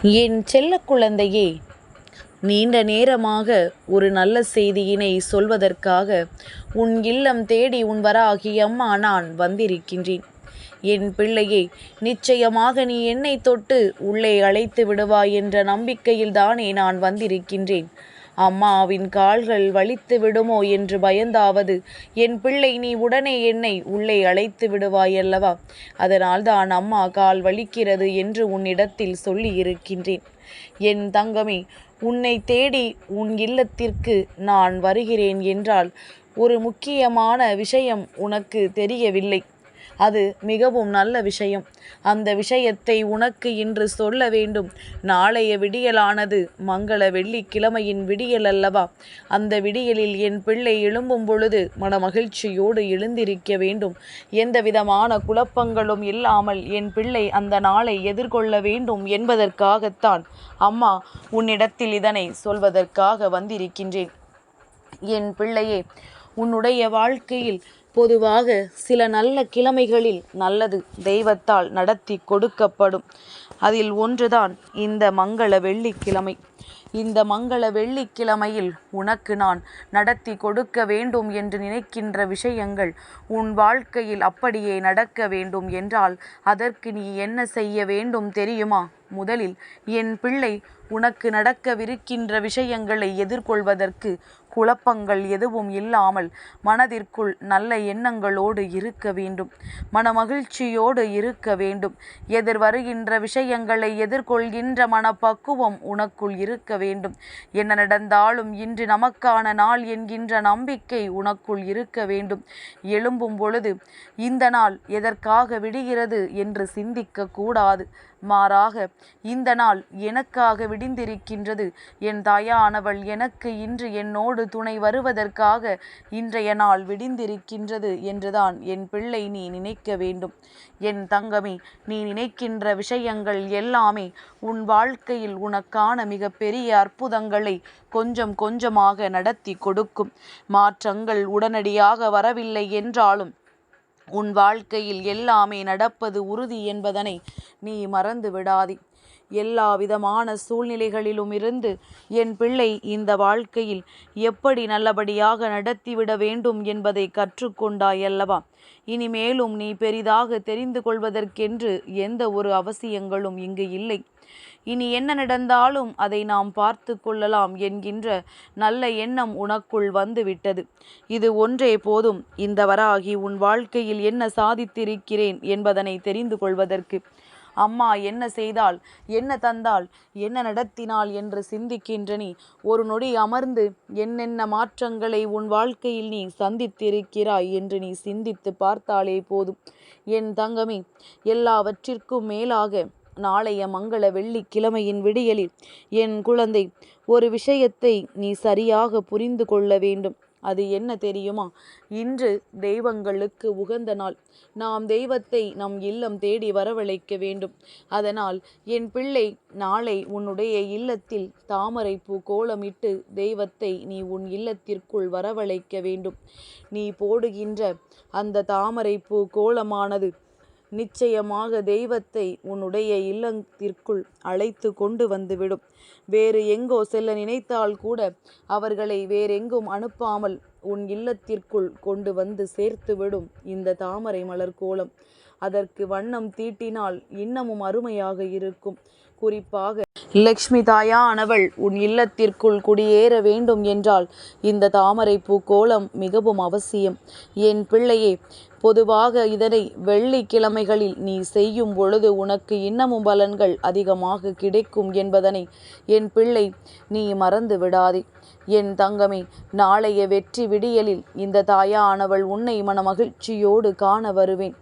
என் செல்ல குழந்தையே நீண்ட நேரமாக ஒரு நல்ல செய்தியினை சொல்வதற்காக உன் இல்லம் தேடி உன் வராகி அம்மா நான் வந்திருக்கின்றேன். என் பிள்ளையே நிச்சயமாக நீ என்னை தொட்டு உள்ளே அழைத்து விடுவாய் என்ற நம்பிக்கையில் தானே நான் வந்திருக்கின்றேன். அம்மாவின் கால்கள் வலித்து விடுமோ என்று பயந்தாவது என் பிள்ளை நீ உடனே என்னை உள்ளே அழைத்து விடுவாயல்லவா அதனால்தான் அம்மா கால் வலிக்கிறது என்று உன்னிடத்தில் சொல்லி இருக்கின்றேன் என் தங்கமே உன்னை தேடி உன் இல்லத்திற்கு நான் வருகிறேன் என்றால் ஒரு முக்கியமான விஷயம் உனக்கு தெரியவில்லை. அது மிகவும் நல்ல விஷயம். அந்த விஷயத்தை உனக்கு இன்று சொல்ல வேண்டும். நாளைய விடியலானது மங்கள வெள்ளிக்கிழமையின் விடியல் அல்லவா? அந்த விடியலில் என் பிள்ளை எழும்பும் பொழுது மனமகிழ்ச்சியோடு எழுந்திருக்க வேண்டும். எந்த விதமான குழப்பங்களும் இல்லாமல் என் பிள்ளை அந்த நாளை எதிர்கொள்ள வேண்டும் என்பதற்காகத்தான். அம்மா உன்னிடத்தில் இதனை சொல்வதற்காக வந்திருக்கின்றேன். என் பிள்ளையே உன்னுடைய வாழ்க்கையில் பொதுவாக சில நல்ல கிழமைகளில் நல்லது தெய்வத்தால் நடத்தி கொடுக்கப்படும். அதில் ஒன்றுதான் இந்த மங்கள வெள்ளிக்கிழமை. இந்த மங்கள வெள்ளிக்கிழமையில் உனக்கு நான் நடத்தி கொடுக்க வேண்டும் என்று நினைக்கின்ற விஷயங்கள் உன் வாழ்க்கையில் அப்படியே நடக்க வேண்டும் என்றால் அதற்கு நீ என்ன செய்ய வேண்டும் தெரியுமா? முதலில் என் பிள்ளை உனக்கு நடக்கவிருக்கின்ற விஷயங்களை எதிர்கொள்வதற்கு குழப்பங்கள் எதுவும் இல்லாமல் மனதிற்குள் நல்ல எண்ணங்களோடு இருக்க வேண்டும். மனமகிழ்ச்சியோடு இருக்க வேண்டும். எதிர் வருகின்ற விஷயங்களை எதிர்கொள்கின்ற மனப்பக்குவம் உனக்குள் இருக்க வேண்டும். என்ன நடந்தாலும் இன்று நமக்கான நாள் என்கின்ற நம்பிக்கை உனக்குள் இருக்க வேண்டும். எழும்பும் பொழுது இந்த நாள் எதற்காக விடுகிறது என்று சிந்திக்க கூடாது. மாறாக இந்த நாள் எனக்காக விடிந்திருக்கின்றது. என் தாயானவள் எனக்கு இன்று என்னோடு துணை வருவதற்காக இன்றைய நாள் விடிந்திருக்கின்றது என்றுதான் என் பிள்ளை நீ நினைக்க வேண்டும். என் தங்கமே நீ நினைக்கின்ற விஷயங்கள் எல்லாமே உன் வாழ்க்கையில் உனக்கான மிக பெரிய அற்புதங்களை கொஞ்சம் கொஞ்சமாக நடத்தி கொடுக்கும். மாற்றங்கள் உடனடியாக வரவில்லை என்றாலும் உன் வாழ்க்கையில் எல்லாமே நடப்பது உறுதி என்பதனை நீ மறந்து விடாதே. எல்லா விதமான சூழ்நிலைகளிலும் இருந்து என் பிள்ளை இந்த வாழ்க்கையில் எப்படி நல்லபடியாக நடத்திவிட வேண்டும் என்பதை கற்றுக்கொண்டாய் அல்லவா? இனிமேலும் நீ பெரிதாக தெரிந்து கொள்வதற்கென்று எந்த ஒரு அவசியங்களும் இங்கு இல்லை. இனி என்ன நடந்தாலும் அதை நாம் பார்த்து கொள்ளலாம் என்கின்ற நல்ல எண்ணம் உனக்குள் வந்துவிட்டது. இது ஒன்றே போதும். இந்த வராகி உன் வாழ்க்கையில் என்ன சாதித்திருக்கிறேன் என்பதனை தெரிந்து கொள்வதற்கு. அம்மா என்ன செய்தால்? என்ன தந்தால்? என்ன நடத்தினாள் என்று சிந்திக்கின்ற நீ ஒரு நொடி அமர்ந்து என்னென்ன மாற்றங்களை உன் வாழ்க்கையில் நீ சந்தித்திருக்கிறாய் என்று நீ சிந்தித்து பார்த்தாலே போதும். என் தங்கமே எல்லாவற்றிற்கும் மேலாக நாளைய மங்கள வெள்ளிக்கிழமையின் விடியலில் என் குழந்தை ஒரு விஷயத்தை நீ சரியாக புரிந்து கொள்ள வேண்டும். அது என்ன தெரியுமா? இன்று தெய்வங்களுக்கு உகந்த நாள். நாம் தெய்வத்தை நம் இல்லம் தேடி வரவழைக்க வேண்டும். அதனால் என் பிள்ளை நாளை உன்னுடைய இல்லத்தில் தாமரை பூ கோலமிட்டு தெய்வத்தை நீ உன் இல்லத்திற்குள் வரவழைக்க வேண்டும். நீ போடுகின்ற அந்த தாமரை பூ கோலமானது நிச்சயமாக தெய்வத்தை உன்னுடைய இல்லத்திற்குள் அழைத்து கொண்டு வந்துவிடும். வேறு எங்கோ செல்ல நினைத்தால் கூட அவர்களை வேறெங்கும் அனுப்பாமல் உன் இல்லத்திற்குள் கொண்டு வந்து சேர்த்துவிடும் இந்த தாமரை மலர் கோலம். அதற்கு வண்ணம் தீட்டினால் இன்னமும் அருமையாக இருக்கும். குறிப்பாக லக்ஷ்மி தாயானவள் உன் இல்லத்திற்குள் குடியேற வேண்டும் என்றால் இந்த தாமரை பூ கோலம் மிகவும் அவசியம். என் பிள்ளையே பொதுவாக இதனை வெள்ளிக்கிழமைகளில் நீ செய்யும் பொழுது உனக்கு இன்னமும் பலன்கள் அதிகமாக கிடைக்கும் என்பதனை என் பிள்ளை நீ மறந்து விடாதே. என் தங்கமே நாளைய வெற்றி விடியலில் இந்த தாயானவள் உன்னை மனமகிழ்ச்சியோடு காண வருவேன்.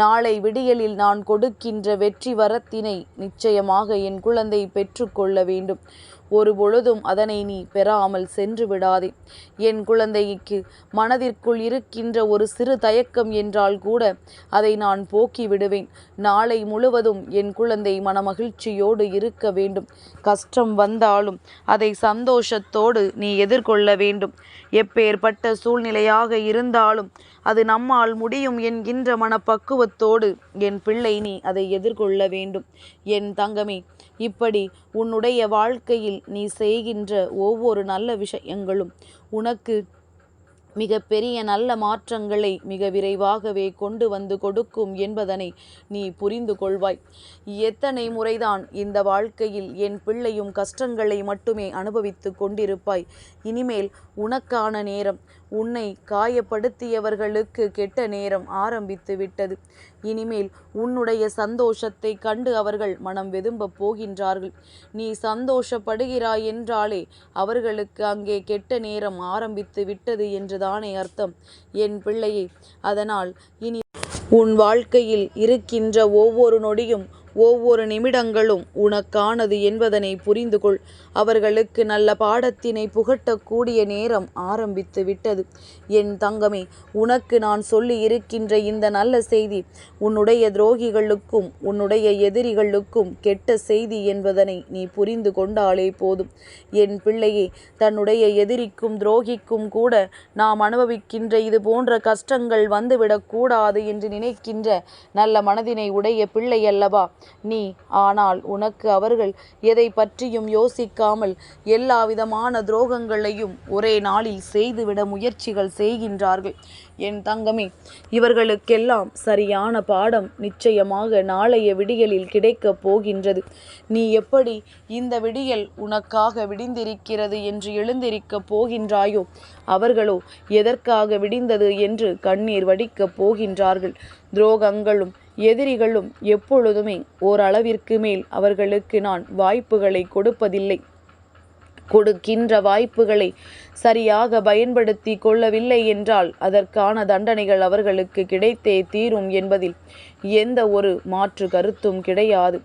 நாளை விடியலில் நான் கொடுக்கின்ற வெற்றி வரத்தினை நிச்சயமாக என் குழந்தை பெற்றுக்கொள்ள வேண்டும். ஒரு பொழுதும் அதனை நீ பெறாமல் சென்று விடாதே. என் குழந்தைக்கு மனதிற்குள் இருக்கின்ற ஒரு சிறு தயக்கம் என்றால் கூட அதை நான் போக்கி விடுவேன். நாளை முழுவதும் என் குழந்தை மனமகிழ்ச்சியோடு இருக்க வேண்டும். கஷ்டம் வந்தாலும் அதை சந்தோஷத்தோடு நீ எதிர்கொள்ள வேண்டும். எப்பேற்பட்ட சூழ்நிலையாக இருந்தாலும் அது நம்மால் முடியும் என்கின்ற மனப்பக்குவத்தோடு என் பிள்ளை நீ அதை எதிர்கொள்ள வேண்டும். என் தங்கமே இப்படி உன்னுடைய வாழ்க்கையில் நீ செய்கின்ற ஒவ்வொரு நல்ல விஷயங்களும் உனக்கு மிகப்பெரிய நல்ல மாற்றங்களை மிக விரைவாகவே கொண்டு வந்து கொடுக்கும் என்பதனை நீ புரிந்து கொள்வாய். எத்தனை முறைதான் இந்த வாழ்க்கையில் என் பிள்ளையும் கஷ்டங்களை மட்டுமே அனுபவித்து கொண்டிருப்பாய். இனிமேல் உனக்கான நேரம் உன்னை காயப்படுத்தியவர்களுக்கு கெட்ட நேரம் ஆரம்பித்து விட்டது. இனிமேல் உன்னுடைய சந்தோஷத்தை கண்டு அவர்கள் மனம் வெதும்ப போகின்றார்கள். நீ சந்தோஷப்படுகிறாய் என்றாலே அவர்களுக்கு அங்கே கெட்ட நேரம் ஆரம்பித்து விட்டது என்றுதானே அர்த்தம். என் பிள்ளையே அதனால் இனி உன் வாழ்க்கையில் இருக்கின்ற ஒவ்வொரு நொடியும் ஒவ்வொரு நிமிடங்களும் உனக்கானது என்பதனை புரிந்து கொள் அவர்களுக்கு நல்ல பாடத்தினை புகட்டக்கூடிய நேரம் ஆரம்பித்து விட்டது. என் தங்கமே உனக்கு நான் சொல்லி இருக்கின்ற இந்த நல்ல செய்தி உன்னுடைய துரோகிகளுக்கும் உன்னுடைய எதிரிகளுக்கும் கெட்ட செய்தி என்பதனை நீ புரிந்து கொண்டாலே போதும். என் பிள்ளையே தன்னுடைய எதிரிக்கும் துரோகிக்கும் கூட நாம் அனுபவிக்கின்ற இது போன்ற கஷ்டங்கள் வந்துவிடக்கூடாது என்று நினைக்கின்ற நல்ல மனதினை உடைய பிள்ளை அல்லவா? நீ ஆனால் உனக்கு அவர்கள் எதை பற்றியும் யோசிக்காமல் எல்லா விதமான துரோகங்களையும் ஒரே நாளில் செய்துவிட முயற்சிகள் செய்கின்றார்கள். என் தங்கமே இவர்களுக்கெல்லாம் சரியான பாடம் நிச்சயமாக நாளைய விடியலில் கிடைக்கப் போகின்றது. நீ எப்படி இந்த விடியல் உனக்காக விடிந்திருக்கிறது என்று எழுந்திருக்கப் போகின்றாயோ அவர்களோ எதற்காக விடிந்தது என்று கண்ணீர் வடிக்கப் போகின்றார்கள். துரோகங்களும் எதிரிகளும் எப்பொழுதுமே ஓரளவிற்கு மேல் அவர்களுக்கு நான் வாய்ப்புகளை கொடுப்பதில்லை. கொடுக்கின்ற வாய்ப்புகளை சரியாக பயன்படுத்தி கொள்ளவில்லை என்றால் அதற்கான தண்டனைகள் அவர்களுக்கு கிடைத்தே தீரும் என்பதில் எந்த ஒரு மாற்று கருத்தும் கிடையாது.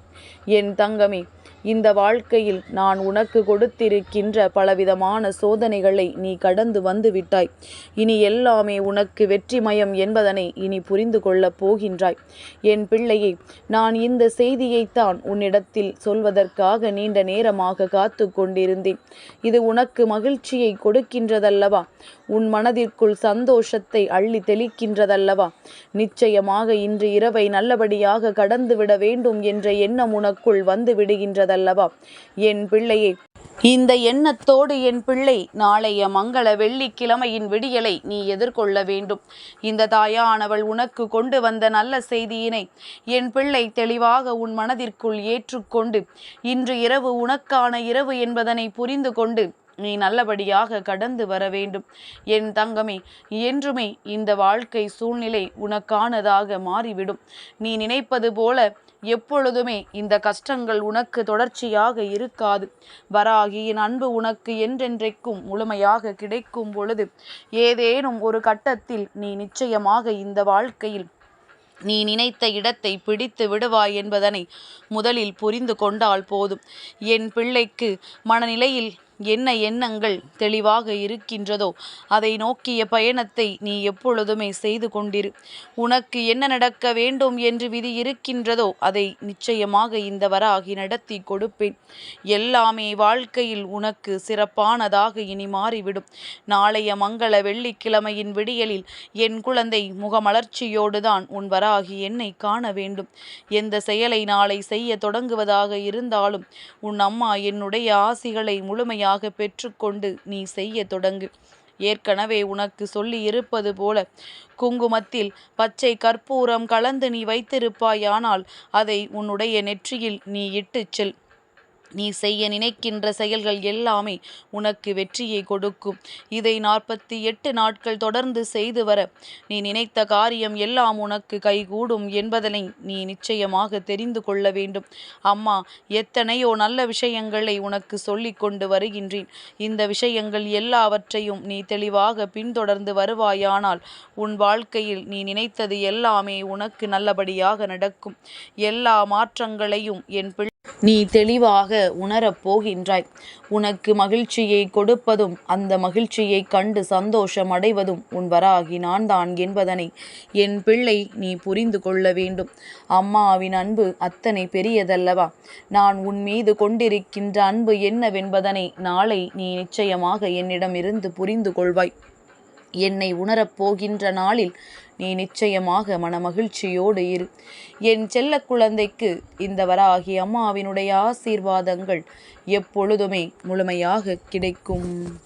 என் தங்கமே இந்த வாழ்க்கையில் நான் உனக்கு கொடுத்திருக்கின்ற பலவிதமான சோதனைகளை நீ கடந்து வந்து விட்டாய் இனி எல்லாமே உனக்கு வெற்றிமயம் என்பதனை இனி புரிந்து கொள்ளப் போகின்றாய். என் பிள்ளையே நான் இந்த செய்தியைத்தான் உன்னிடத்தில் சொல்வதற்காக நீண்ட நேரமாக காத்து கொண்டிருந்தேன். இது உனக்கு மகிழ்ச்சியை கொடுக்கின்றதல்லவா? உன் மனதிற்குள் சந்தோஷத்தை அள்ளி தெளிக்கின்றதல்லவா? நிச்சயமாக இன்று இரவை நல்லபடியாக கடந்துவிட வேண்டும் என்ற எண்ணம் உனக்குள் வந்து விடுகின்றதல்லவா என் பிள்ளையே இந்த எண்ணத்தோடு என் பிள்ளை நாளைய மங்கள வெள்ளிக்கிழமையின் விடியலை நீ எதிர்கொள்ள வேண்டும். இந்த தாயானவள் உனக்கு கொண்டு வந்த நல்ல செய்தியினை என் பிள்ளை தெளிவாக உன் மனதிற்குள் ஏற்றுக்கொண்டு இன்று இரவு உனக்கான இரவு என்பதனை புரிந்து கொண்டு நீ நல்லபடியாக கடந்து வர வேண்டும். என் தங்கமே என்றுமே இந்த வாழ்க்கை சூழ்நிலை உனக்கானதாக மாறிவிடும். நீ நினைப்பது போல எப்பொழுதுமே இந்த கஷ்டங்கள் உனக்கு தொடர்ச்சியாக இருக்காது. வராகியின் அன்பு உனக்கு என்றென்றைக்கும் முழுமையாக கிடைக்கும் பொழுது ஏதேனும் ஒரு கட்டத்தில் நீ நிச்சயமாக இந்த வாழ்க்கையில் நீ நினைத்த இடத்தை பிடித்து விடுவாய் என்பதனை முதலில் புரிந்து கொண்டால் போதும். என் பிள்ளைக்கு மனநிலையில் என்ன எண்ணங்கள் தெளிவாக இருக்கின்றதோ அதை நோக்கிய பயணத்தை நீ எப்பொழுதுமே செய்து கொண்டிரு. உனக்கு என்ன நடக்க வேண்டும் என்று விதி இருக்கின்றதோ அதை நிச்சயமாக இந்த வராகி நடத்தி கொடுப்பேன். எல்லாமே வாழ்க்கையில் உனக்கு சிறப்பானதாக இனி மாறிவிடும். நாளைய மங்கள வெள்ளிக்கிழமையின் விடியலில் என் குழந்தை முகமலர்ச்சியோடு தான் உன் வராகி என்னை காண வேண்டும். எந்த செயலை நாளை செய்ய தொடங்குவதாக இருந்தாலும் உன் அம்மா என்னுடைய ஆசிகளை முழுமையாக முழுமையாக பெற்றுக்கொண்டு நீ செய்ய தொடங்கு. ஏற்கனவே உனக்கு சொல்லி இருப்பது போல குங்குமத்தில் பச்சை கற்பூரம் கலந்து நீ வைத்திருப்பாயானால் அதை உன்னுடைய நெற்றியில் நீ இட்டுச் செல். நீ செய்ய நினைக்கின்ற செயல்கள் எல்லாமே உனக்கு வெற்றியை கொடுக்கும். இதை நாற்பத்தி எட்டு நாட்கள் தொடர்ந்து செய்து வர நீ நினைத்த காரியம் எல்லாம் உனக்கு கைகூடும் என்பதனை நீ நிச்சயமாக தெரிந்து கொள்ள வேண்டும். அம்மா எத்தனையோ நல்ல விஷயங்களை உனக்கு சொல்லிக் கொண்டு வருகின்றேன். இந்த விஷயங்கள் எல்லாவற்றையும் நீ தெளிவாக பின்தொடர்ந்து வருவாயானால் உன் வாழ்க்கையில் நீ நினைத்தது எல்லாமே உனக்கு நல்லபடியாக நடக்கும். எல்லா மாற்றங்களையும் என் பிள்ளை நீ தெளிவாக உணரப் போகின்றாய். உனக்கு மகிழ்ச்சியை கொடுப்பதும் அந்த மகிழ்ச்சியை கண்டு சந்தோஷம் அடைவதும் உன் வராகி நான் தான் என்பதனை என் பிள்ளை நீ புரிந்து கொள்ள வேண்டும். அம்மாவின் அன்பு அத்தனை பெரியதல்லவா? நான் உன் மீது கொண்டிருக்கின்ற அன்பு என்னவென்பதனை நாளை நீ நிச்சயமாக என்னிடமிருந்து புரிந்து கொள்வாய். என்னை உணரப் போகின்ற நாளில் நீ நிச்சயமாக மனமகிழ்ச்சியோடு இரு. என் செல்ல குழந்தைக்கு இந்த வராகி அம்மாவினுடைய ஆசீர்வாதங்கள் எப்பொழுதுமே முழுமையாக கிடைக்கும்.